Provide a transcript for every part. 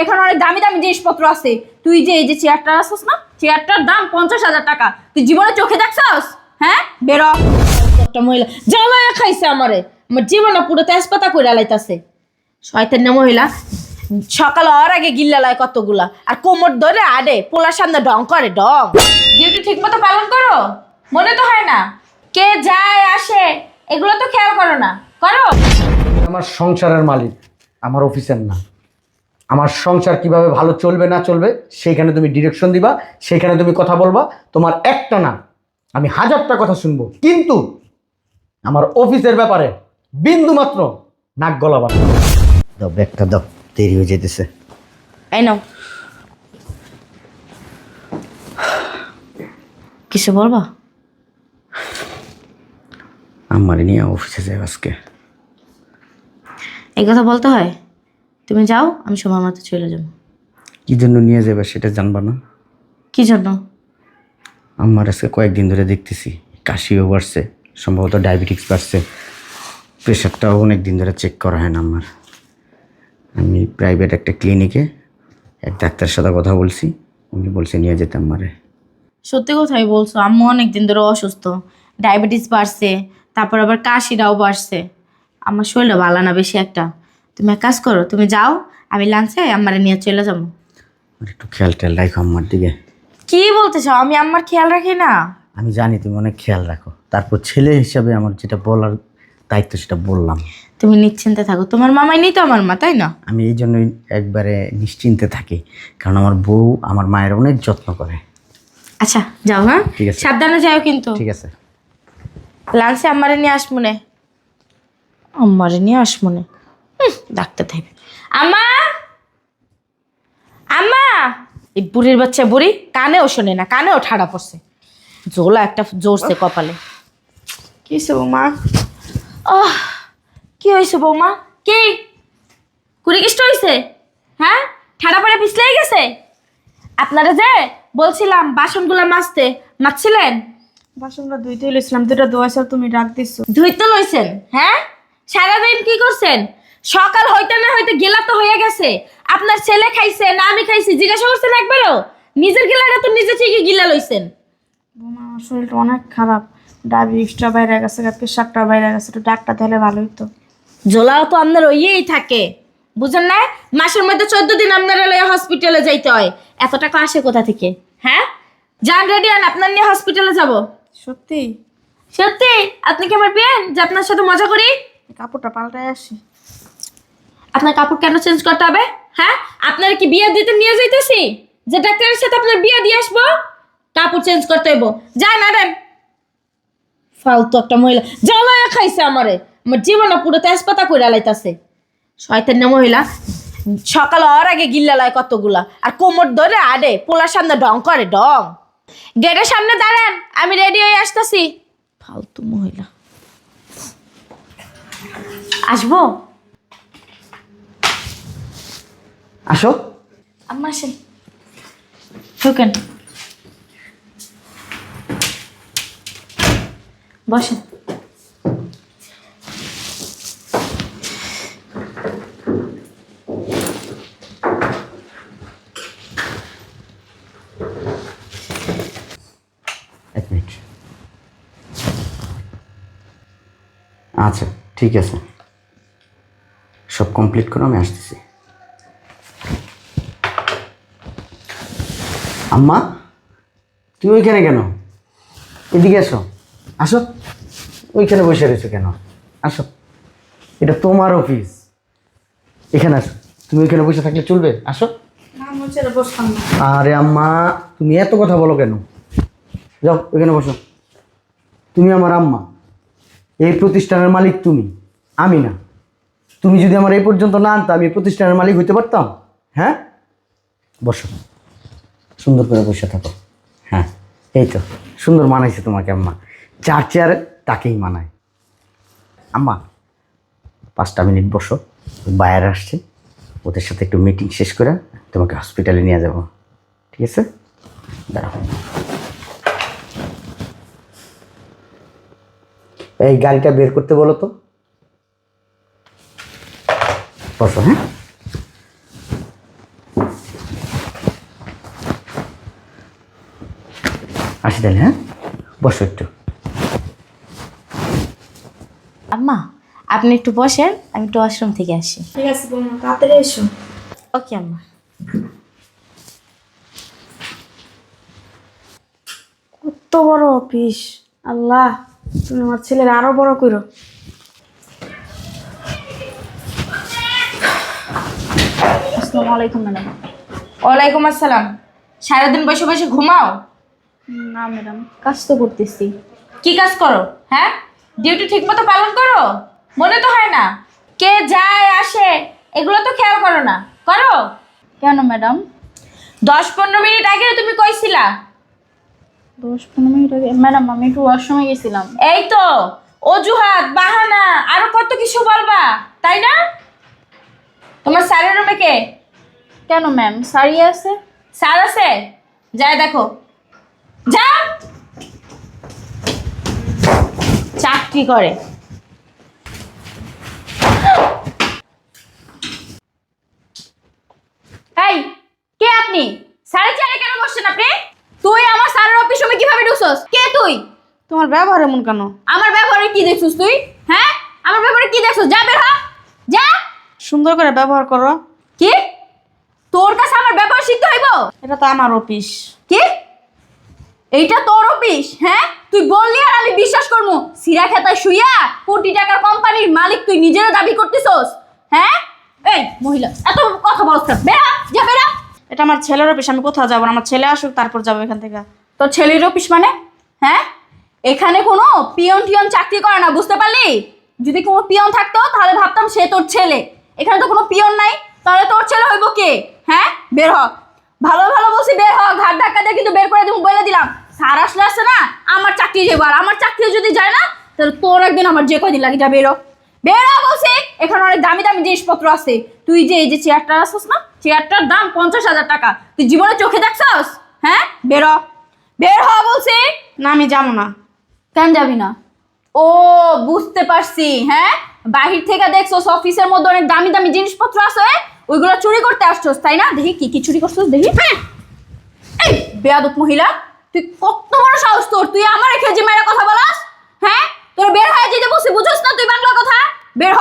এখানে অনেক দামি দামি জিনিসপত্র আছে। তুই যে এই যে চেয়ারটা আসছিস না চেয়ারটার দাম পঞ্চাশ হাজার টাকা। তুই জীবনে চোখে দেখছস? হ্যাঁ? বেরো। একটা মহিলা জ্বালায়া খাইছে আমারে। আমার জীবনটা পুরো তেজপাতা করে লাইতাছে। শয়তান না মহিলা, সকাল হওয়ার আগে গিল্লা লয় কতগুলা। আর কোমর ধরে আডে, পোলার সামনে ডং করে, ডং। ডিউটি ঠিক মতো পালন করো, মনে তো হয় না। কে যায়, আসে, এগুলো তো খেয়াল করো না। করো। আমার সংসারের মালিক, আমার অফিসের না। আমার সংসার কীভাবে ভালো চলবে না চলবে সেইখানে তুমি ডিরেকশন দিবা সেইখানে তুমি কথা বলবা তোমার একটা না আমি হাজারটা কথা শুনব। কিন্তু আমার অফিসের ব্যাপারে বিন্দু মাত্র নাক গলাবা। দাও ব্যাগটা দাও দেরি হয়ে যেতেছে এই নাও। কিছু বলবা? আমার নিয়ে অফিসে যাই আজকে। এই কথা বলতে হয়? তুমি যাও আমি সময় মতো চলে যাব। কি জন্য নিয়ে যাবে সেটা জানবা না? কি জন্য? আমার আজকে কয়েকদিন ধরে দেখতেছি কাশিও বাড়ছে সম্ভবত ডায়াবেটিক্স বাড়ছে। প্রেশারটাও অনেক দিন ধরে চেক করা হয় না আমার। আমি প্রাইভেট একটা ক্লিনিকে এক ডাক্তারের সাথে কথা বলছি উনি বলছে নিয়ে যেতে আমারে। সত্যি কথাই বলছো আম্মু অনেক দিন ধরে অসুস্থ ডায়াবেটিস বাড়ছে তারপর আবার কাশিটাও বাড়ছে। আমার শরীরটা ভালো না বেশি একটা। তুমি এক কাজ করো তুমি যাও আমি লাঞ্চে আমার নিয়ে চলে যাব। একটু খেয়াল টেয়াল রাখো আমার দিকে। কি বলতে চাও আমি আমার খেয়াল রাখি না। আমি জানি তুমি অনেক খেয়াল রাখো। তারপর ছেলে হিসাবে আমার যেটা বলার দায়িত্ব সেটা বললাম। তুমি নিশ্চিন্তে থাকো। তোমার মামাই নেই তো আমার মা তাই না? আমি এই জন্যই একবারে নিশ্চিন্তে থাকি কারণ আমার বউ আমার মায়ের অনেক যত্ন করে। আচ্ছা যাও হ্যাঁ? ঠিক আছে। সাবধানে যাও কিন্তু। ঠিক আছে। লাঞ্চে আমারে নিয়ে আসব নে আমারে নিয়ে আসব নে হুম, ডাক্তার থাকবে আমা আমা এই বুড়ির বাচ্চা বুড়ি কানেও শোনে না কানেও ঠাড়া পড়ছে। জোলা একটা জোরছে কপালে। কি হয়েছে বৌমা? আহ কি হয়েছে বৌমা? কি? কুড়ি কিষ্ট হয়েছে হ্যাঁ? ঠাড়া পড়ে পিছলেই গেছে? আপনারা যে বলছিলাম বাসনগুলো মাজতে মাজছিলেন? বাসনটা ধুইতে লইছিলাম দুটা দোয়া তুমি ডাক দিছো। ধুইতে লইছেন হ্যাঁ? সারাদিন কি করছেন? সকাল হইতে না হইতে গেলা তো হয়ে গেছে। আপনার ছেলে খাইছে না আমি খাইছি জিজ্ঞাসা করছেন একবারও? নিজের গেলাটা তো নিজে ঠিকই গিলা লইছেন। বৌমা আমার শরীরটা অনেক খারাপ। ডায়াবেটিক্সটা বাইরে গেছে প্রেশারটা বাইরে গেছে একটু ডাক্তার দিলে ভালো হইতো। জোলাও তো আপনার ওইয়েই থাকে। বুঝেন না মাসের মধ্যে চোদ্দ দিন আপনারা লইয়া হসপিটালে যাইতে হয়। এত টাকা আসে কোথা থেকে? হ্যাঁ? যান রেডি হন আপনার নিয়ে হসপিটালে যাব। সত্যি? সত্যি? আপনি কি আমার বিয়েন যে আপনার সাথে মজা করি? কাপড়টা পাল্টায় আসি। আপনার কাপড় কেন চেঞ্জ করতে হবে? হ্যাঁ? আপনার কি বিয়ে দিতে নিয়ে যাইতেছি? যে ডাক্তারের সাথে আপনার বিয়ে দিয়ে আসব, কাপড় চেঞ্জ করতে হইব। যাই ম্যাডাম ফালতু একটা মহিলা। জ্বালায়া খাইছে আমারে। আমার জীবনটা পুরো তেজপাতা করে লাইতাছে। শয়তান না মহিলা। সকাল হওয়ার আগে গিল্লা লয় কতগুলা। আর কোমর ধরে আডে, পোলার সামনে ডং করে, ডং। গেটের সামনে দাঁড়ান, আমি রেডি হয়ে আসতেছি। ফালতু মহিলা। আসব? আসো। আম্মা আসেন। ঢুকেন। বসেন। আচ্ছা ঠিক আছে। সব কমপ্লিট করে আমি আসতেছি। আম্মা তুমি ওইখানে কেন? এদিকে আসো আসো। ওইখানে বসে রয়েছো কেন? আসো। এটা তোমার অফিস এখানে আসো। তুমি ওইখানে বসে থাকলে চলবে? আসো। আরে আম্মা তুমি এত কথা বলো কেন? যাও ওইখানে বসো। তুমি আমার আম্মা। এই প্রতিষ্ঠানের মালিক তুমি। আমি না। তুমি যদি আমার এই পর্যন্ত না আনতা আমি প্রতিষ্ঠানের মালিক হইতে পারতাম? হ্যাঁ? বসো। সুন্দর করে বসে থাকো। হ্যাঁ এই তো, সুন্দর মানাইছে তোমাকে আম্মা। চার চেয়ার তাকেই মানায়। আম্মা, পাঁচটা মিনিট বসো, বাইরে আসছে। ওদের সাথে একটু মিটিং শেষ করে তোমাকে হসপিটালে নিয়ে যাব। ঠিক আছে? দাঁড়াও। এই গাড়িটা বের করতে বলো তো। বসো হ্যাঁ? আসি তাহলে হ্যাঁ? বসো একটু। আম্মা আপনি একটু বসেন আমি একটু ওয়াশরুম থেকে আসি। ঠিক আছে বৌমা তাড়াতাড়ি এসো। ওকে আম্মা। কত বড় অফিস। আল্লাহ তুমি আমার ছেলের আরও বড় করো। আসসালামু আলাইকুম ম্যাডাম। ওয়ালাইকুম আসসালাম। সারাদিন বসে বসে ঘুমাও? না ম্যাডাম কাজ তো করতেছি। কি কাজ করো? হ্যাঁ? ডিউটি ঠিক মতো পালন করো? মনে তো হয় না। কে যায় আসে এগুলো তো খেয়াল করো না। করো? কেন ম্যাডাম? দশ পনেরো মিনিট আগে তুমি কইছিলা। দশ পনেরো মিনিট আগে? ম্যাডাম আমি একটু ওয়াশরুমে গেছিলাম। এই তো অজুহাত বাহানা আরও কত কিছু বলবা তাই না? তোমার স্যারের রুমে কে? কেন ম্যাম সারিয়ে আছে? স্যার আছে? যাই দেখো। যা। চাকরি করে। এই কে আপনি? সাড়ে চারে কেন বসছেন আপনি? তুই আমার স্যারের অফিস রুমে কীভাবে ঢুকছস? কে তুই? তোমার ব্যবহার এমন কেন? আমার ব্যবহারে কি দেখছস তুই? হ্যাঁ? আমার ব্যবহারে কি দেখছস? যা বের হ। যা। সুন্দর করে ব্যবহার করো। কি? তোর কাছে আমার ব্যবহার শিখতে হইব? এটা তো আমার অফিস কি? এইটা তোর অফিস হ্যাঁ? তুই বললি আর আমি বিশ্বাস করব। সিরা খেতায় শুইয়া কোটি টাকার কোম্পানির মালিক তুই নিজেরও দাবি করতেছস হ্যাঁ? এই মহিলা এত কথা বলছ? বেরা যা বেরা এটা আমার ছেলের অফিস আমি কোথাও যাব না আমার ছেলে আসুক তারপর যাব এখান থেকে। তোর ছেলের অফিস মানে হ্যাঁ? এখানে কোনো পিয়ন টিয়ন চাকরি করে না বুঝতে পারলি? যদি কোনো পিয়ন থাকতো তাহলে ভাবতাম সে তোর ছেলে। এখানে তো কোনো পিয়ন নাই তাহলে তোর ছেলে হইব কে? হ্যাঁ? বের হ। ভালো ভালো বলছি বের হ ঘাট ধাক্কা দিয়ে কিন্তু বের করে দিব বলে দিলাম। স্যার আসলে আসছে না আমার চাকরি যাব আর আমার চাকরি যদি যায় না তাহলে তোর একদিন আমার যে কদিন লাগে যা বেরো বেরো বলছি এখানে অনেক দামি দামি জিনিসপত্র আছে। তুই যে এই যে চেয়ারটা আসছিস না চেয়ারটার দাম পঞ্চাশ হাজার টাকা। তুই জীবনে চোখে দেখছস? হ্যাঁ? বেরো বের হ বলছি। না আমি যাব না। কেন যাবি না? ও বুঝতে পারছি হ্যাঁ? বাহির থেকে দেখছস অফিসের মধ্যে অনেক দামি দামি জিনিসপত্র আছে ওইগুলো চুরি করতে আসছস, তাই না? দেখি কি কি চুরি করছস, দেখি। হ্যাঁ! এই বেয়াদব মহিলা, তুই কত বড় সাহস তোর? তুই আমার রেখে যে মেয়েরা কথা বলাস? হ্যাঁ? তোর বের হয়ে যেতে বসে বুঝোস না তুই বাংলা কথা? বের হ।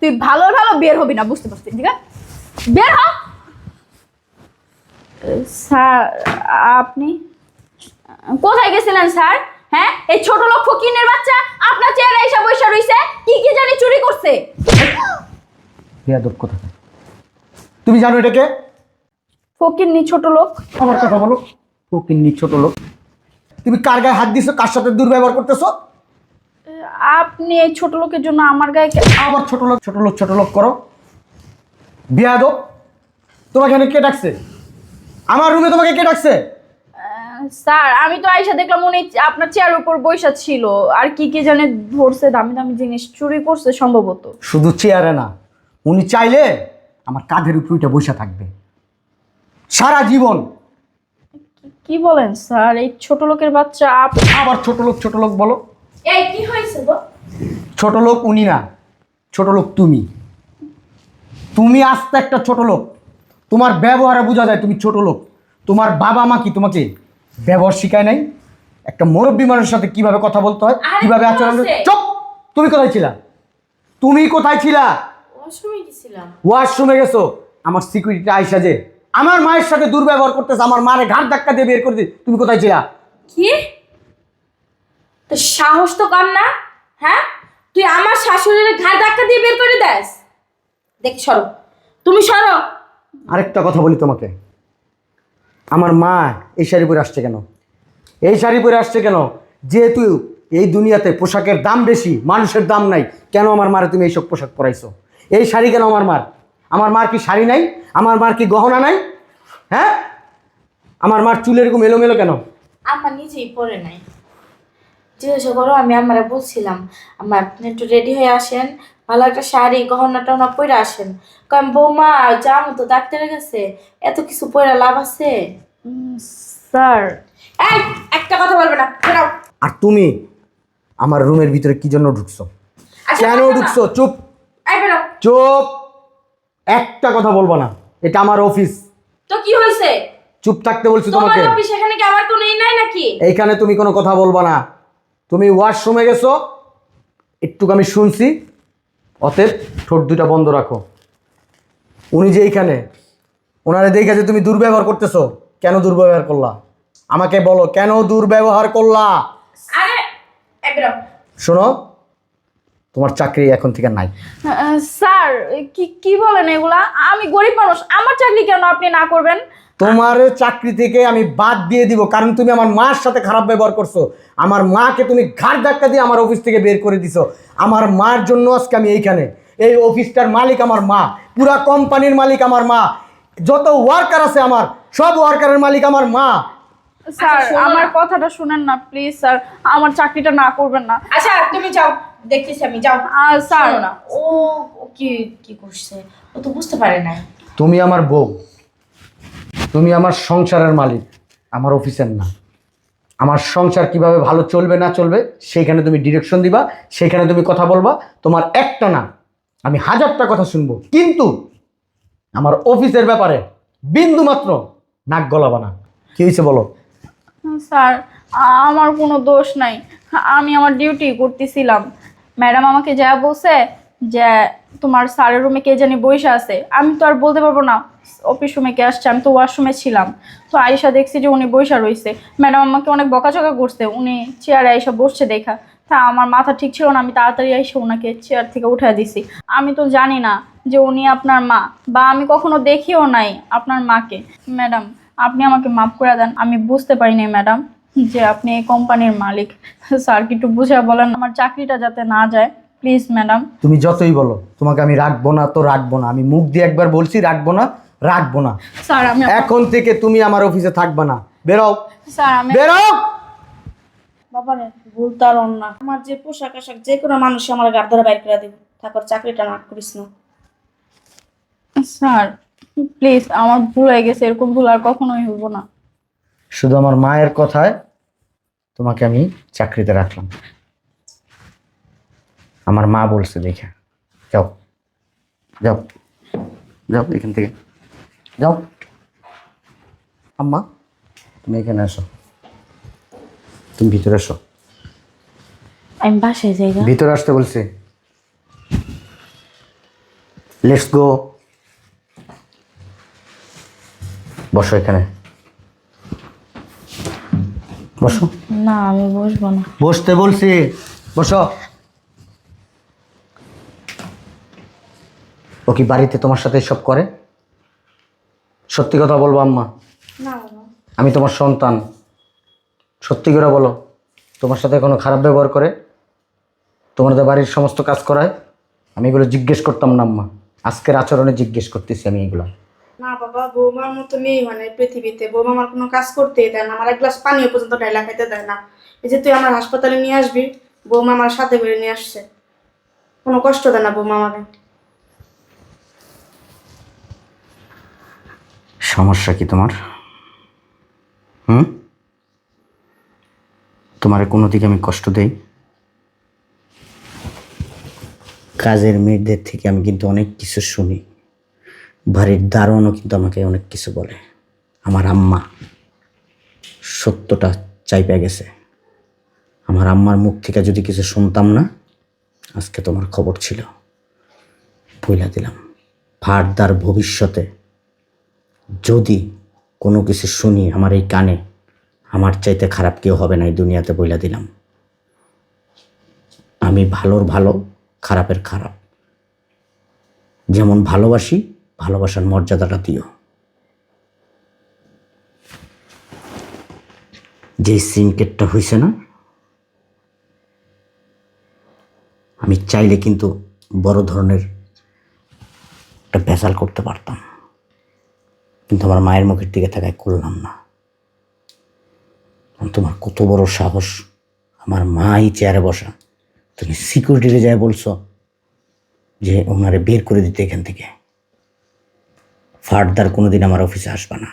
তুই ভালো ভালো বের হবি না, বুঝতে পারছিস, ঠিক আছে? বের হ! স্যার, আপনি? কোথায় গেছিলেন, স্যার? হ্যাঁ? এই ছোট লোক ফকিনের বাচ্চা আপনার চেয়ারে এসে বসে রইছে, কি কি জানি চুরি করছে? বেয়াদব কথা। তুমি জানো এটাকে ফকির নি ছোট লোক। আমার কথা বলো। ও কিন্নি ছোট লোক। তুমি কার গায়ে হাত দিছো? কার সাথে দুর্ব্যবহার করতেছো? আপনি এই ছোট লোকের জন্য আমার গায়ে আবার ছোট লোক ছোট লোক ছোট লোক করো। বেয়াদব তোমাকে এখানে কে ডাকছে? আমার রুমে তোমাকে কে ডাকছে? স্যার আমি তো আইসা দেখলাম উনি আপনার চেয়ারের উপর বৈশা ছিল। আর কি কি জানে ধরছে দামি দামি জিনিস চুরি করছে সম্ভবত। শুধু চেয়ারে না। উনি চাইলে আমার কাঁধের উপর ওইটা বসে থাকবে। সারা জীবন। কি বলেন স্যার? এই ছোট লোকের বাচ্চা আপ- আবার ছোট লোক ছোট লোক বলো। এই কি হয়েছে গো? ছোট লোক উনি না ছোট লোক তুমি। তুমি আস্তে একটা ছোট লোক। তোমার ব্যবহারে বোঝা যায় তুমি ছোট লোক। তোমার বাবা মা কি তোমাকে ব্যবহার শিখায় নাই? একটা মুরব্বী মানুষের সাথে কীভাবে কথা বলতে হয়? আরে কীভাবে কি আচরণ বলছে? চুপ! তুমি কোথায় ছিলা? তুমি কোথায় ছিলা? ওয়াশরুমে গেছিলাম। ওয়াশরুমে গেছো? আমার সিকিউরিটি আইসা যে আমার মায়ের সাথে দুর্ব্যবহার করতেছে আমার মারে ঘাট ধাক্কা দিয়ে বের করে দিয়ে তুমি কোথায় ছিলা? কি? তো সাহস তো কম না? হ্যাঁ? তুই আমার শাশুড়ির ঘাড় ধাক্কা দিয়ে বের করে দেস? দেখ সরো। তুমি সরো। আরেকটা কথা বলি তোমাকে। আমার মা এই শাড়ি পরে আসছে কেন? এই শাড়ি পরে আসছে কেন? যেহেতু এই দুনিয়াতে পোশাকের দাম বেশি মানুষের দাম নাই কেন আমার মারে তুমি এইসব পোশাক পরাইছো? এই শাড়ি কেন আমার মার? আমার মার কি শাড়ি নাই? আমার মার কি গহনা নাই? হ্যাঁ? আমার মার চুল এরকম এলোমেলো কেন? আমার নিজেই পরে নাই। জিজ্ঞাসা করো আমি আমারে বলছিলাম আমার আপনি একটু রেডি হয়ে আসেন। ভালো একটা শাড়ি গহনা টহনা পরে আসেন। কারণ বৌমা যাব তো ডাক্তারের কাছে। এত কিছু পরে লাভ আছে? উম, স্যার। এই একটা কথা বলবে না বেরাও আর তুমি আমার রুমের ভিতরে কি জন্য ঢুকছো? আচ্ছা, কেন ঢুকছো? চুপ। এই বেরাও চুপ। একটা কথা বলব না এটা আমার অফিস তো কি হয়েছে? চুপ থাকতে বলছি তোমাকে। তোমার অফিস এখানে কি আমার কোনো ই নাই নাকি? এইখানে তুমি কোনো কথা বলব না। তুমি ওয়াশরুমে গেছো একটু আমি শুনছি। অতএব ঠোঁট দুটা বন্ধ রাখো। উনি যে এইখানে ওনারে দেখে যে তুমি দুর্ব্যবহার করতেছো কেন দুর্ব্যবহার করলা? আমাকে বলো কেন দুর্ব্যবহার করলা? আরে একদম শোনো তোমার চাকরি এখন থেকে নাই। স্যার কি কি বলেন এগুলা? আমি গরিব মানুষ আমার চাকরি কেন আপনি না করবেন? তোমার চাকরি থেকে আমি বাদ দিয়ে দিব কারণ তুমি আমার মার সাথে খারাপ ব্যবহার করছ। আমার মাকে তুমি ঘাট ধাক্কা দিয়ে আমার অফিস থেকে বের করে দিছো। আমার মার জন্য আজকে আমি এইখানে। এই অফিসটার মালিক আমার মা পুরা কোম্পানির মালিক আমার মা যত ওয়ার্কার আছে আমার সব ওয়ার্কারের মালিক আমার মা। স্যার আমার কথাটা শুনেন না প্লিজ স্যার। আমার চাকরিটা না করবেন না। আচ্ছা তুমি যাও। দেখতেছি আমি যাও। আর স্যার। না। ও ও কি কি করছে? ও তো বুঝতে পারে না। তুমি আমার বউ। তুমি আমার সংসারের মালিক। আমার অফিসের না। আমার সংসার কীভাবে ভালো চলবে না চলবে সেইখানে তুমি ডিরেকশন দিবা সেইখানে তুমি কথা বলবা। তোমার একটা না আমি হাজারটা কথা শুনব। কিন্তু আমার অফিসের ব্যাপারে বিন্দু মাত্র নাক গলাবা না। কি হয়েছে বলো? স্যার, আমার কোনো দোষ নাই। আমি আমার ডিউটি করতেছিলাম। ম্যাডাম আমাকে যা বলছে যে, তোমার স্যারের রুমে কে জানি বইসা আছে, আমি তো আর বলতে পারব না। অফিস রুমে কে আসছে, আমি তো ওয়াশরুমে ছিলাম। তো আয়সা দেখছি যে উনি বইসা রয়েছে ম্যাডাম আমাকে অনেক বকাচকা করছে, উনি চেয়ারে আয়সা বসছে দেখা। তা আমার মাথা ঠিক ছিল না, আমি তাড়াতাড়ি এসে ওনাকে চেয়ার থেকে উঠে দিছি। আমি তো জানি না যে উনি আপনার মা, বা আমি কখনো দেখিও নাই আপনার মাকে। ম্যাডাম আপনি আমাকে মাফ করে দেন আমি বুঝতে পারিনি ম্যাডাম যে আপনি এই কোম্পানির মালিক। স্যার কি একটু বুঝে বলেন আমার চাকরিটা যাতে না যায় প্লিজ ম্যাডাম। তুমি যতই বলো তোমাকে আমি রাখব না তো রাখব না। আমি মুখ দিয়ে একবার বলছি রাখব না রাখব না। স্যার আমি এখন থেকে তুমি আমার অফিসে থাকবে না। বেরো। স্যার আমি বেরো! বাবারে ভুল তার অন্য। আমার যে পোশাক আশাক যে কোনো মানুষ আমার গাড় ধরে বাইর করে দিব। তারপর চাকরিটা না করিস না। স্যার প্লিজ আমার ভুল হয়ে গেছে এরকম ভুল আর কখনোই হইব না। শুধু আমার মায়ের কথায় তোমাকে আমি চাকরিতে রাখলাম। আমার মা বলছে দেখে যাও যাও যাও এখান থেকে যাও। আম্মা তুমি এখানে আসো তুমি ভিতরে আসো আমি বাসায় যাই ভিতরে আসতে বলছি। লেটস গো বসো এখানে। বসো। না আমি বসবো না। বসতে বলছি। বসো। ও কি বাড়িতে তোমার সাথে সব করে? সত্যি কথা বলব আম্মা। আমি তোমার সন্তান। সত্যি করে বলো তোমার সাথে কোনো খারাপ ব্যবহার করে? তোমাদের বাড়ির সমস্ত কাজ করায়? আমি এগুলো জিজ্ঞেস করতাম না আম্মা। আজকের আচরণে জিজ্ঞেস করতেছি আমি এগুলো। বৌমার মতো মেয়ে হয় না পৃথিবীতে। বৌমা আমার কোনো কাজ করতেই দেয় না, আমার এক গ্লাস পানিও পর্যন্ত ডাইলা খাইতে দেয় না। এই যে তুই আমার হাসপাতালে নিয়ে আসবি, বৌমা আমার সাথে করে নিয়ে আসছে। কোনো কষ্ট দেয় না বৌমা আমাকে। সমস্যা কি তোমার? হুম? তোমার কোনো দিকে আমি কষ্ট দেই? কাজের মেয়েদের থেকে আমি কিন্তু অনেক কিছু শুনি। বাড়ির দারোয়ানও কিন্তু আমাকে অনেক কিছু বলে। আমার আম্মা সত্যটা চাইপে গেছে। আমার আম্মার মুখ থেকে যদি কিছু শুনতাম না, আজকে তোমার খবর ছিল। বইলা দিলাম ফারদার ভবিষ্যতে যদি কোনো কিছু শুনি আমার এই কানে, আমার চাইতে খারাপ কেউ হবে না এই দুনিয়াতে বইলা দিলাম। আমি ভালোর ভালো, খারাপের খারাপ। যেমন ভালোবাসি ভালোবাসার মর্যাদাটা দিও। যে সিনকেটটা হয়েছে না, আমি চাইলে কিন্তু বড় ধরনের একটা ভেজাল করতে পারতাম। কিন্তু আমার মায়ের মুখের দিকে তাকায় করলাম না। তোমার কত বড় সাহস, আমার মাই চেয়ারে বসা। তুমি সিকিউরিটিতে যায় বলছো যে ওনারে বের করে দিতে এখান থেকে। ফার্দার কোনোদিন আমার অফিসে আসবে না।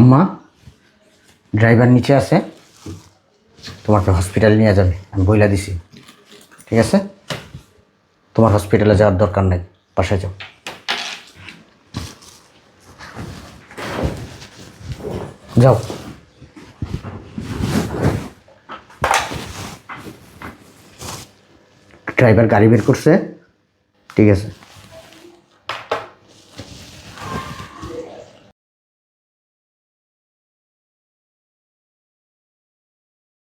আম্মা, ড্রাইভার নিচে আছে। তোমাকে হসপিটাল নিয়ে যাবে, আমি বইলা দিছি। ঠিক আছে? তোমার হসপিটালে যাওয়ার দরকার নেই, বাসায় যাও। যাও। ড্রাইভার গাড়ি বের করছে। ঠিক আছে।